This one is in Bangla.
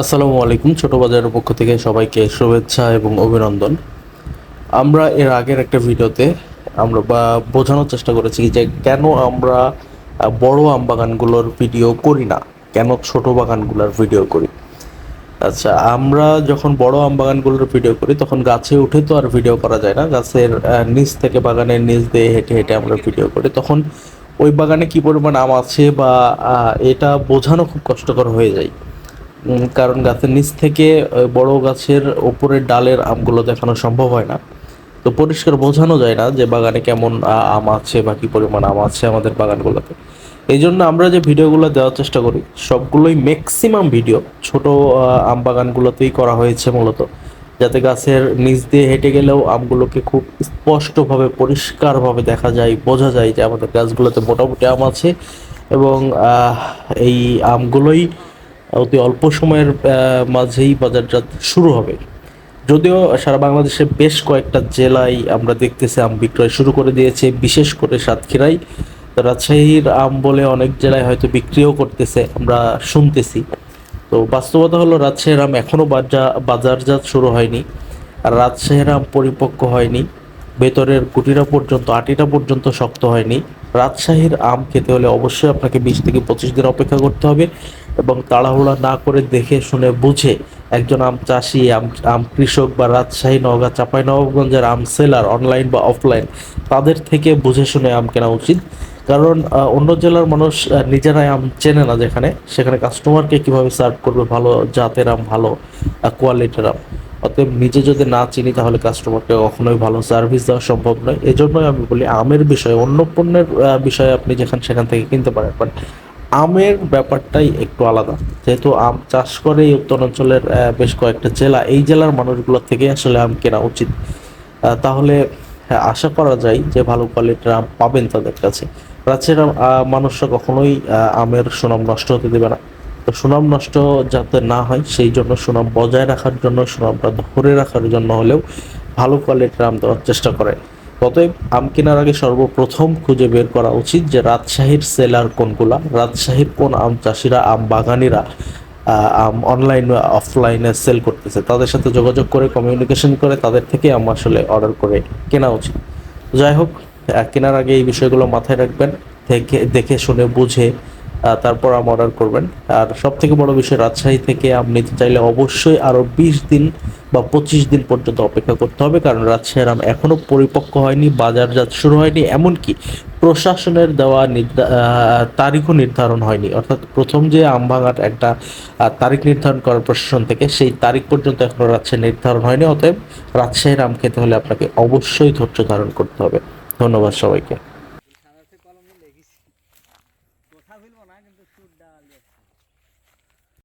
আসসালামু আলাইকুম ছোট বাজারের পক্ষ থেকে সবাইকে শুভেচ্ছা এবং অভিনন্দন। আমরা এর আগের একটা ভিডিওতে আমরা বা বোঝানোর চেষ্টা করেছি যে কেন আমরা বড় আম বাগানগুলোর ভিডিও করি না? কেন ছোট বাগানগুলোর ভিডিও করি? আচ্ছা আমরা যখন বড় আম বাগানগুলোর ভিডিও করি, তখন গাছে উঠে তো আর ভিডিও করা যায় না। গাছের নিচ থেকে বাগানের নিচ দিয়ে হেঁটে হেঁটে আমরা ভিডিও করি। তখন ওই বাগানে কি পরিমাণ আম আছে বা এটা বোঝানো খুব কষ্টকর হয়ে যায়। কারণ গাছের নিচ থেকে বড় গাছের ওপরের ডালের আমগুলো দেখানো সম্ভব হয় না। তো পরিষ্কার বোঝানো যায় না যে বাগানে কেমন আম আছে বা কি পরিমাণ আম আছে আমাদের বাগানগুলোতে। এই জন্য আমরা যে ভিডিওগুলো দেওয়ার চেষ্টা করি, সবগুলোই ম্যাক্সিমাম ভিডিও ছোট আম বাগানগুলোতেই করা হয়েছে মূলত। যাতে গাছের নিচ দিয়ে হেঁটে গেলেও আমগুলোকে খুব স্পষ্টভাবে, পরিষ্কারভাবে দেখা যায়, বোঝা যায় যে আমাদের গাছগুলোতে মোটামুটি আম আছে এবং এই আমগুলোই অতি অল্প সময়ের মাঝেই বাজারজাত শুরু হবে। যদিও সারা বাংলাদেশে বেশ কয়েকটা জেলায় আমরা দেখতেছি আম বিক্রয় শুরু করে দিয়েছে, বিশেষ করে সাতক্ষীরাই তো রাজশাহীর আম বলে অনেক জেলায় হয়তো বিক্রিও করতেছে, আমরা শুনতেছি। তো বাস্তবতা হলো রাজশাহীর আম এখনও বাজারজাত শুরু হয়নি আর রাজশাহীর আম পরিপক্ক হয়নি। ভেতরের গুটিটা পর্যন্ত, আটিটা পর্যন্ত শক্ত হয়নি। রাজশাহীর আম খেতে হলে অবশ্যই আপনাকে বিশ থেকে পঁচিশ দিন অপেক্ষা করতে হবে এবং তাড়াহুড়া না করে দেখে শুনে বুঝে একজন আম চাষি, আম আম কৃষক বা রাজশাহী, নওগাঁ চাপাই নবাবগঞ্জের আম সেলার অনলাইন বা অফলাইন, তাদের থেকে বুঝে শুনে আম কেনা উচিত। কারণ অন্য জেলার মানুষ নিজেরাই আম চেনে না যেখানে। সেখানে কাস্টমারকে কীভাবে সার্ভ করবে ভালো জাতের আম, ভালো কোয়ালিটির আম? অতএব নিজে যদি না চিনি তাহলে কাস্টমারকে কখনোই ভালো সার্ভিস দেওয়া সম্ভব নয়। এই জন্যই আমি বলি আমের বিষয়ে অন্য পণ্যের বিষয়ে আপনি যেখান সেখান থেকে কিনতে পারেন। বাট আমের ব্যাপারটাই একটু আলাদা। যেহেতু আম চাষ করে এই উত্তর অঞ্চলের বেশ কয়েকটা জেলা এই জেলার মানুষগুলো থেকে আসলে আম কেনা উচিত। তাহলে হ্যাঁ, আশা করা যায় যে ভালো কোয়ালিটির আম পাবেন তাদের কাছে। রাজ্যের মানুষরা কখনোই আমের সুনাম নষ্ট হতে দেবে না। তো সুনাম নষ্ট যাতে না হয়, সেই জন্য সুনাম বজায় রাখার জন্য, সুনামটা ধরে রাখার জন্য হলেও ভালো কোয়ালিটির আম দেওয়ার চেষ্টা করে অতএব আম কেনার আগে সর্বপ্রথম খুঁজে বের করা উচিত যে রাজশাহীর সেলার কোনগুলা, রাজশাহীর কোন আম চাষিরা, আম বাগানিরা আম অনলাইন অফলাইনে সেল করতেছে। তাদের সাথে যোগাযোগ করে কমিউনিকেশন করে, তাদের থেকে আম আসলে অর্ডার করে কেনা উচিত। যাই হোক কেনার আগে এই বিষয়গুলো মাথায় রাখবেন থেকে দেখে শুনে বুঝে তারপর আম অর্ডার করবেন। আর সব থেকে বড় বিষয়, রাজশাহী থেকে আম নিতে চাইলে অবশ্যই আরও বিশ দিন বা পঁচিশ দিন পর্যন্ত অপেক্ষা করতে হবে, কারণ রাজশাহীর আম এখনও পরিপক্ক হয়নি, বাজারজাত শুরু হয়নি, এমনকি প্রশাসনের দেওয়া তারিখও নির্ধারণ হয়নি। অর্থাৎ প্রথম যে আম ভাঙার একটা তারিখ নির্ধারণ করার প্রশাসন থেকে সেই তারিখ পর্যন্ত এখনও রাজশাহী নির্ধারণ হয়নি, অতএব রাজশাহীর আম খেতে হলে আপনাকে অবশ্যই ধৈর্য ধারণ করতে হবে। ধন্যবাদ সবাইকে।